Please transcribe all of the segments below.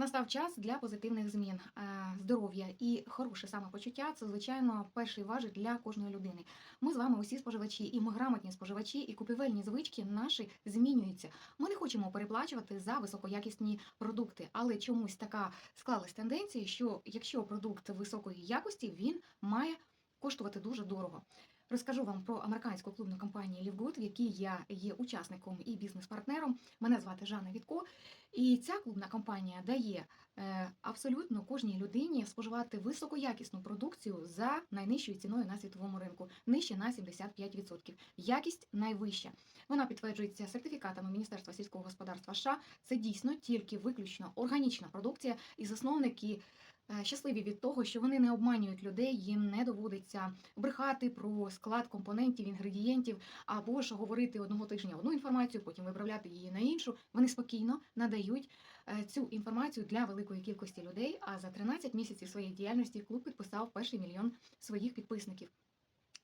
Настав час для позитивних змін. Е, Здоров'я і хороше самопочуття це, звичайно, перший важик для кожної людини. Ми з вами усі споживачі, і ми грамотні споживачі, і купівельні звички наші змінюються. Ми не хочемо переплачувати за високоякісні продукти, але чомусь така склалась тенденція, що якщо продукт високої якості, він має коштувати дуже дорого. Розкажу вам про американську клубну компанію Лівгуд, в якій я є учасником і бізнес-партнером. Мене звати Жанна Вітко. І ця клубна компанія дає е, абсолютно кожній людині споживати високоякісну продукцію за найнижчою ціною на світовому ринку, нижче на 75%. Якість найвища. Вона підтверджується сертифікатами Міністерства сільського господарства США. Це дійсно тільки виключно органічна продукція, і засновники щасливі від того, що вони не обманюють людей, їм не доводиться брехати про склад компонентів, інгредієнтів, або ж говорити одного тижня одну інформацію, потім виправляти її на іншу. Вони спокійно надають е, цю інформацію для великої кількості людей. А за 13 місяців своєї діяльності клуб підписав перший мільйон своїх підписників.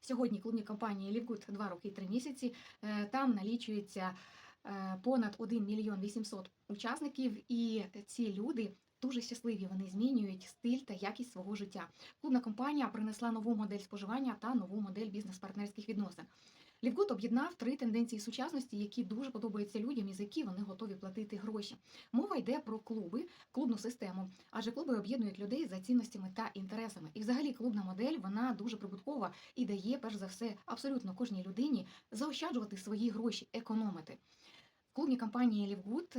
Сьогодні клубні компанії Лівгуд 2 роки і 3 місяці. Е, Там налічується е, понад 1 мільйон 800 учасників, і ці люди дуже щасливі. Вони змінюють стиль та якість свого життя. Клубна компанія принесла нову модель споживання та нову модель бізнес-партнерських відносин. Лівгуд об'єднав три тенденції сучасності, які дуже подобаються людям і за які вони готові платити гроші. Мова йде про клуби, клубну систему, адже клуби об'єднують людей за цінностями та інтересами. І взагалі клубна модель вона дуже прибуткова і дає, перш за все, абсолютно кожній людині заощаджувати свої гроші, економити. В клубній компанії Лівгуд.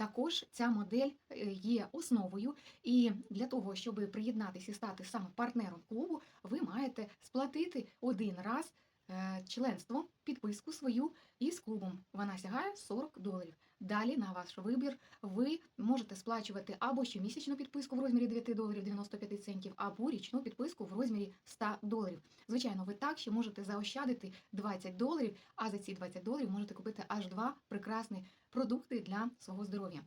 Також ця модель е, є основою, і для того, щоб приєднатися і стати саме партнером клубу, ви маєте сплатити один раз е, членство, підписку свою із клубом. Вона сягає 40 доларів. Далі на ваш вибір ви можете сплачувати або щомісячну підписку в розмірі 9 доларів 95 центів, або річну підписку в розмірі 100 доларів. Звичайно, ви так ще можете заощадити 20 доларів, а за ці 20 доларів можете купити аж два прекрасні продукти для свого здоров'я.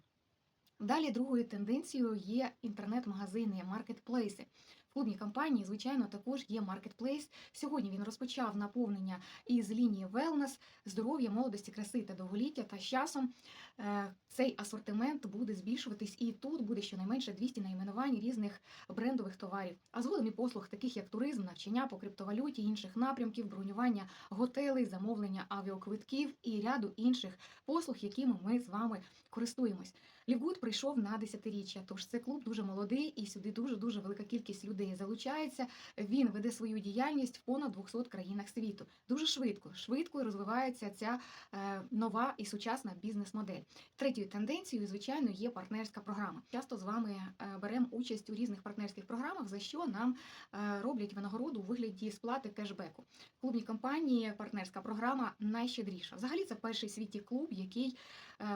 Далі другою тенденцією є інтернет-магазини, маркетплейси. В клубній компанії, звичайно, також є маркетплейс. Сьогодні він розпочав наповнення із лінії Wellness, здоров'я, молодості, краси та довголіття. Та з часом е, цей асортимент буде збільшуватись, і тут буде щонайменше 200 найменувань різних брендових товарів. А згодом і послуг, таких як туризм, навчання по криптовалюті, інших напрямків, бронювання готелей, замовлення авіаквитків і ряду інших послуг, якими ми з вами користуємось. Лівгуд прийшов на десятиріччя, тож це клуб дуже молодий, і сюди дуже дуже велика кількість людей залучається. Він веде свою діяльність в понад 200 країнах світу. Дуже швидко, швидко розвивається ця е, нова і сучасна бізнес-модель. Третьою тенденцією, звичайно, є партнерська програма. Часто з вами е, беремо участь у різних партнерських програмах, за що нам е, роблять винагороду у вигляді сплати кешбеку. В клубній компанії партнерська програма найщедріша. Взагалі, це перший світі клуб, який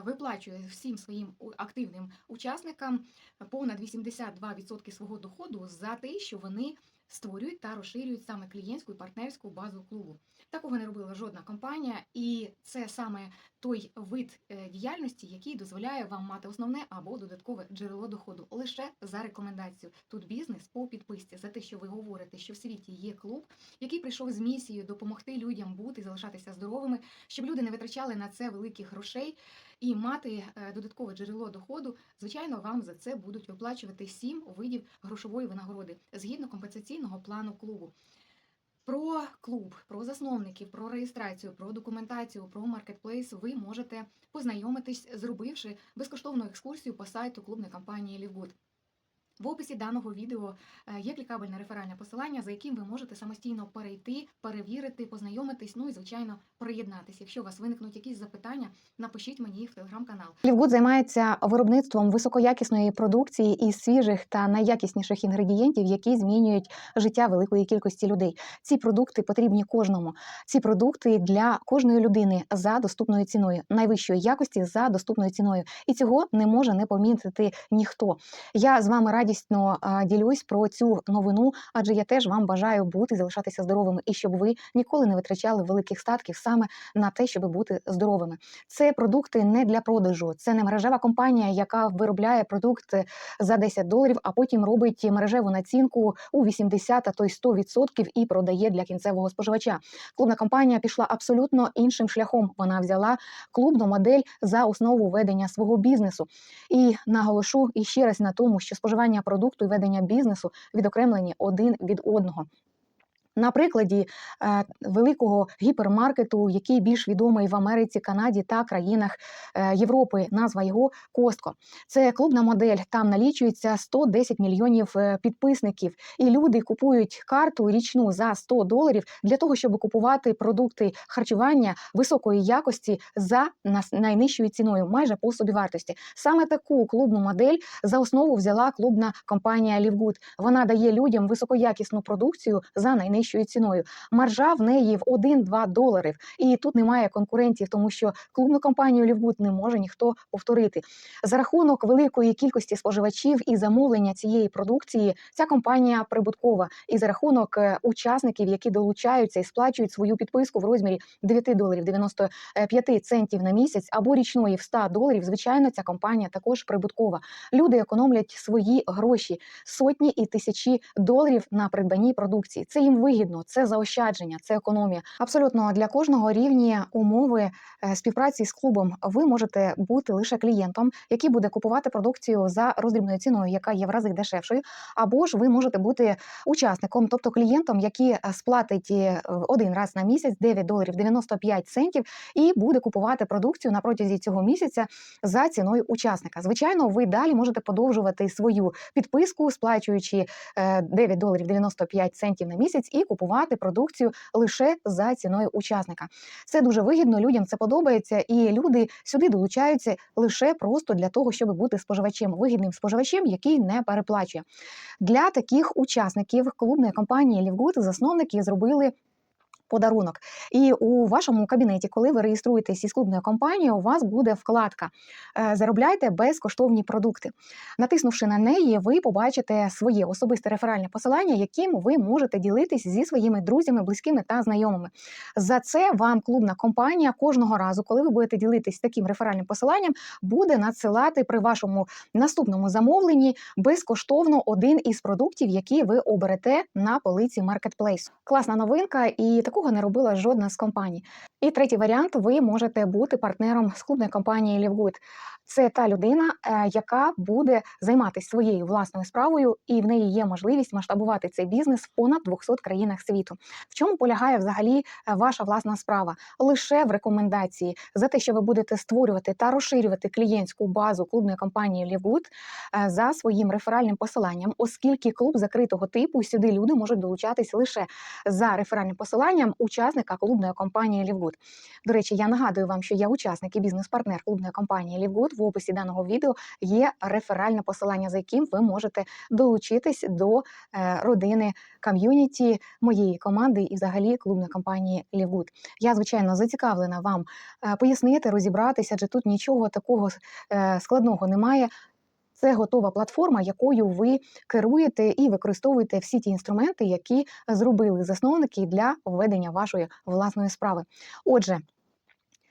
виплачує всім своїм активним учасникам понад 82% свого доходу за те, що вони створюють та розширюють саме клієнтську і партнерську базу клубу. Такого не робила жодна компанія, і це саме той вид е, діяльності, який дозволяє вам мати основне або додаткове джерело доходу лише за рекомендацією. Тут бізнес по підписці за те, що ви говорите, що в світі є клуб, який прийшов з місією допомогти людям бути, залишатися здоровими, щоб люди не витрачали на це великих грошей і мати е, додаткове джерело доходу. Звичайно, вам за це будуть виплачувати сім видів грошової винагороди згідно компенсаційного плану клубу. Про клуб, про засновників, про реєстрацію, про документацію, про маркетплейс ви можете познайомитись, зробивши безкоштовну екскурсію по сайту клубної компанії Лівгуд. В описі даного відео е, є клікабельне реферальне посилання, за яким ви можете самостійно перейти, перевірити, познайомитись, ну і звичайно приєднатись. Якщо у вас виникнуть якісь запитання, напишіть мені їх в телеграм-канал. Лівгуд займається виробництвом високоякісної продукції із свіжих та найякісніших інгредієнтів, які змінюють життя великої кількості людей. Ці продукти потрібні кожному. Ці продукти для кожної людини за доступною ціною, найвищої якості за доступною ціною. І цього не може не помітити ніхто. Я з вами радісна радісно ділюсь про цю новину, адже я теж вам бажаю бути залишатися здоровими, і щоб ви ніколи не витрачали великих статків саме на те, щоб бути здоровими. Це продукти не для продажу, це не мережева компанія, яка виробляє продукт за 10 доларів, а потім робить мережеву націнку у 80, а то й 100% і продає для кінцевого споживача. Клубна компанія пішла абсолютно іншим шляхом. Вона взяла клубну модель за основу ведення свого бізнесу. І наголошу іще раз на тому, що споживання продукту і ведення бізнесу відокремлені один від одного. На прикладі е, великого гіпермаркету, який більш відомий в Америці, Канаді та країнах е, Європи, назва його Костко. Це клубна модель. Там налічується 110 мільйонів е, підписників, і люди купують карту річну за 100 доларів для того, щоб купувати продукти харчування високої якості за найнижчою ціною, майже по собівартості. Саме таку клубну модель за основу взяла клубна компанія Лівгуд. Вона дає людям високоякісну продукцію за найнижчою ціною. Маржа в неї в 1-2 доларів. І тут немає конкурентів, тому що клубну компанію Лівгуд не може ніхто повторити. За рахунок великої кількості споживачів і замовлення цієї продукції ця компанія прибуткова. І за рахунок е, учасників, які долучаються і сплачують свою підписку в розмірі 9 доларів 95 центів на місяць або річної в 100 доларів, звичайно, ця компанія також прибуткова. Люди економлять свої гроші, сотні і тисячі доларів на придбанні продукції. Це їм вигідно, це заощадження, це економія. Абсолютно для кожного рівні умови е, співпраці з клубом ви можете бути лише клієнтом, який буде купувати продукцію за роздрібною ціною, яка є в рази дешевшою, або ж ви можете бути учасником, тобто клієнтом, який е, сплатить е, один раз на місяць 9 доларів 95 центів і буде купувати продукцію на протязі цього місяця за ціною учасника. Звичайно, ви далі можете подовжувати свою підписку, сплачуючи е, 9 доларів 95 центів на місяць, і купувати продукцію лише за ціною учасника. Це дуже вигідно, людям це подобається, і люди сюди долучаються лише просто для того, щоб бути споживачем, вигідним споживачем, який не переплачує. Для таких учасників клубної компанії Лівгуд засновники зробили. Подарунок, і у вашому кабінеті, коли ви реєструєтесь із клубною компанією, у вас буде вкладка е, Заробляйте безкоштовні продукти. Натиснувши на неї, ви побачите своє особисте реферальне посилання, яким ви можете ділитись зі своїми друзями, близькими та знайомими. За це вам клубна компанія кожного разу, коли ви будете ділитись таким реферальним посиланням, буде надсилати при вашому наступному замовленні безкоштовно один із продуктів, які ви оберете на полиці Marketplace. Класна новинка, і такого не робила жодна з компаній. І третій варіант: ви можете бути партнером з клубної компанії Лівгуд. Це та людина, е, яка буде займатися своєю власною справою, і в неї є можливість масштабувати цей бізнес в понад 200 країнах світу. В чому полягає взагалі е, ваша власна справа? Лише в рекомендації за те, що ви будете створювати та розширювати клієнтську базу клубної компанії Лівгуд е, за своїм реферальним посиланням, оскільки клуб закритого типу сюди люди можуть долучатись лише за реферальним посиланням учасника клубної компанії Лівгуд. До речі, я нагадую вам, що я учасник і бізнес-партнер клубної компанії Лівгуд. В описі даного відео є реферальне посилання, за яким ви можете долучитись до е, родини ком'юніті моєї команди і взагалі клубної компанії Лівгуд. Я звичайно зацікавлена вам е, пояснити, розібратися, адже тут нічого такого е, складного немає. Це готова платформа, якою ви керуєте і використовуєте всі ті інструменти, які зробили засновники для введення вашої власної справи. Отже.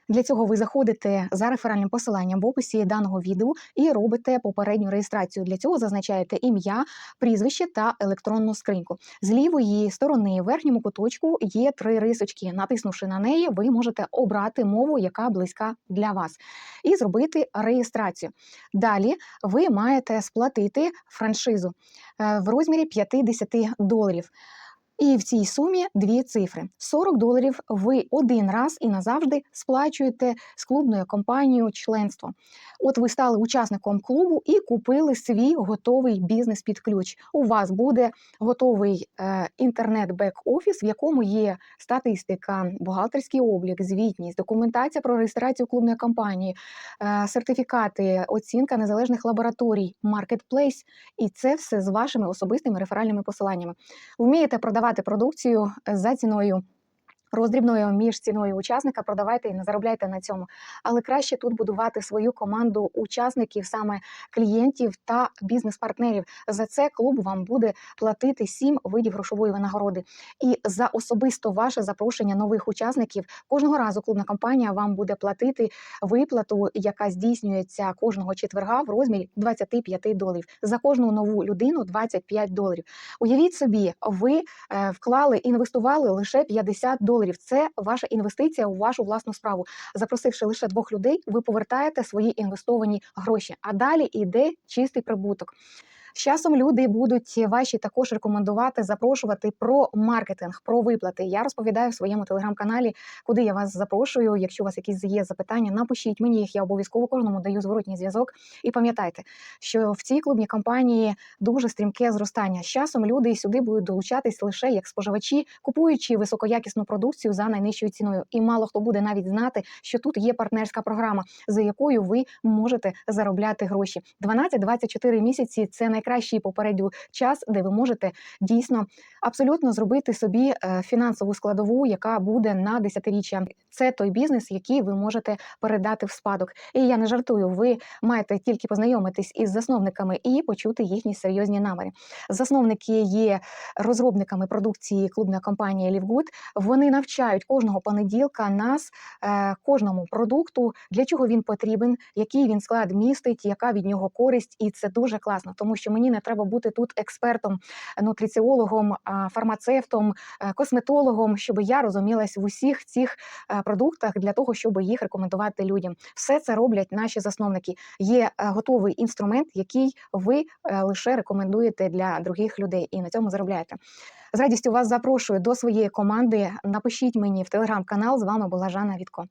Для цього ви заходите за реферальним посиланням в описі даного відео і робите попередню реєстрацію. Для цього зазначаєте ім'я, прізвище та електронну скриньку. З лівої сторони в верхньому куточку є три рисочки. Натиснувши на неї, ви можете обрати мову, яка близька для вас, і зробити реєстрацію. Далі ви маєте сплатити франшизу е, в розмірі 50 доларів. І в цій сумі дві цифри: 40 доларів ви один раз і назавжди сплачуєте з клубною компанією членство. От ви стали учасником клубу і купили свій готовий бізнес під ключ. У вас буде готовий е, інтернет-бек-офіс, в якому є статистика, бухгалтерський облік, звітність, документація про реєстрацію клубної компанії, е, сертифікати, оцінка незалежних лабораторій, маркетплейс. І це все з вашими особистими реферальними посиланнями. Вмієте продавати продукцію за ціною роздрібною між ціною учасника, продавайте і не заробляйте на цьому. Але краще тут будувати свою команду учасників, саме клієнтів та бізнес-партнерів. За це клуб вам буде платити сім видів грошової винагороди. І за особисто ваше запрошення нових учасників кожного разу клубна компанія вам буде платити виплату, яка здійснюється кожного четверга в розмірі 25 доларів. За кожну нову людину 25 доларів. Уявіть собі, ви е, вклали, інвестували лише 50 доларів. Це ваша інвестиція у вашу власну справу. Запросивши лише двох людей, ви повертаєте свої інвестовані гроші. А далі йде чистий прибуток. З часом люди будуть ваші також рекомендувати, запрошувати про маркетинг, про виплати. Я розповідаю в своєму телеграм-каналі, куди я вас запрошую. Якщо у вас якісь є запитання, напишіть мені їх. Я обов'язково кожному даю зворотній зв'язок. І пам'ятайте, що в цій клубній компанії дуже стрімке зростання. З часом люди сюди будуть долучатись лише як споживачі, купуючи високоякісну продукцію за найнижчою ціною. І мало хто буде навіть знати, що тут є партнерська програма, за якою ви можете заробляти гроші. 12-24 місяці це найкращий попередньо час, де ви можете дійсно абсолютно зробити собі е, фінансову складову, яка буде на десятиріччя. Це той бізнес, який ви можете передати в спадок. І я не жартую. Ви маєте тільки познайомитись із засновниками і почути їхні серйозні наміри. Засновники є розробниками продукції клубна компанія Лівгуд. Вони навчають кожного понеділка нас е, кожному продукту, для чого він потрібен, який він склад містить, яка від нього користь, і це дуже класно, тому що мені не треба бути тут експертом, нутриціологом, фармацевтом, е, косметологом, щоб я розумілась в усіх цих е, продуктах для того, щоб їх рекомендувати людям. Все це роблять наші засновники. Є е, готовий інструмент, який ви лише рекомендуєте для других людей, і на цьому заробляєте. З радістю вас запрошую до своєї команди. Напишіть мені в телеграм-канал. З вами була Жанна Вітко.